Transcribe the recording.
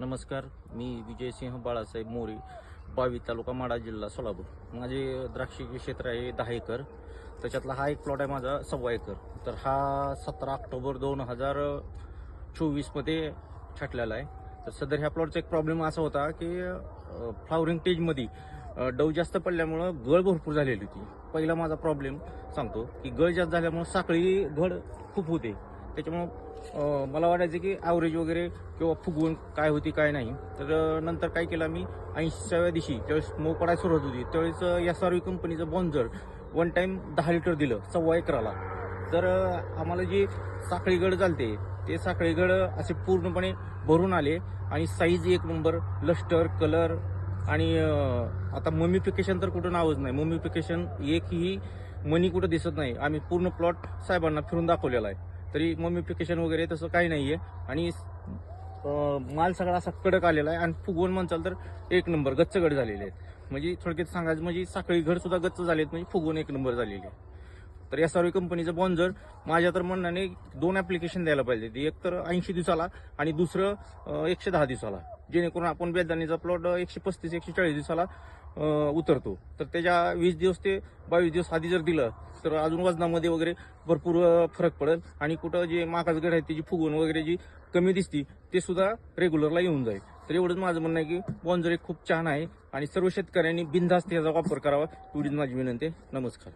नमस्कार मी विजयसिंह बाळासाहेब मोरे बावी तालुका माडा जिल्हा सोलापूर. माझे द्राक्ष क्षेत्र आहे दहा एकर. त्याच्यातला हा एक प्लॉट आहे माझा सव्वा एकर. तर हा सतरा ऑक्टोबर दोन हजार चोवीसमध्ये छाटलेला आहे. तर सदर ह्या प्लॉटचा एक प्रॉब्लेम असा होता की फ्लावरिंग टेजमध्ये डव जास्त पडल्यामुळं गळ भरपूर झालेली होती. पहिला माझा प्रॉब्लेम सांगतो की गळ जास्त झाल्यामुळं साखळी घड खूप होते. त्याच्यामुळं मला वाटायचं की ॲव्हरेज वगैरे किंवा फुगवून काय होती काय नाही. तर नंतर काय केलं मी ऐंशीव्या दिवशी ज्यावेळेस मऊ पडायला सुरुवात होती त्यावेळेस एस आर व्ही कंपनीचं बॉन्झर वन टाईम दहा लिटर दिलं सव्वा एकराला. तर आम्हाला जी साखळीगड चालते ते साखळीगड असे पूर्णपणे भरून आले आणि साईज एक नंबर लस्टर कलर आणि आता मम्मीफिकेशन तर कुठं नावच नाही. ममिफिकेशन एकही मनी कुठं दिसत नाही. आम्ही पूर्ण प्लॉट साहेबांना फिरून दाखवलेला आहे. तरी ममिफिकेशन वगैरे तसं काही नाही आहे आणि माल सगळा असा कडक आलेला आहे. आणि फुगवून म्हणचाल तर एक नंबर गच्च गड झालेले आहेत. म्हणजे थोडक्यात सांगायचं म्हणजे साखळी घड सुद्धा गच्च झालेत म्हणजे फुगवून एक नंबर झालेली आहे. तर या सर्व कंपनीचं बॉन्झर माझ्या तर म्हणण्याने दोन ऍप्लिकेशन द्यायला पाहिजे. ते एक तर ऐंशी दिवसाला आणि दुसरं एकशे दहा दिवसाला. जेणेकरून आपण बेदानीचा प्लॉट एकशे पस्तीस एकशे चाळीस दिवसाला उतरतो. तर त्याच्या वीस दिवस ते बावीस दिवस आधी जर दिलं तर अजून वजनामध्ये वगैरे भरपूर फरक पडेल. आणि कुठं जे मागास आहे त्याची फुगवण वगैरे जी कमी दिसती ते सुद्धा रेग्युलरला येऊन जाईल. तर एवढंच माझं म्हणणं आहे की बॉन्झर एक खूप छान आहे. आणि सर्व शेतकऱ्यांनी बिनधास्त याचा वापर करावा एवढीच माझी विनंती नमस्कार.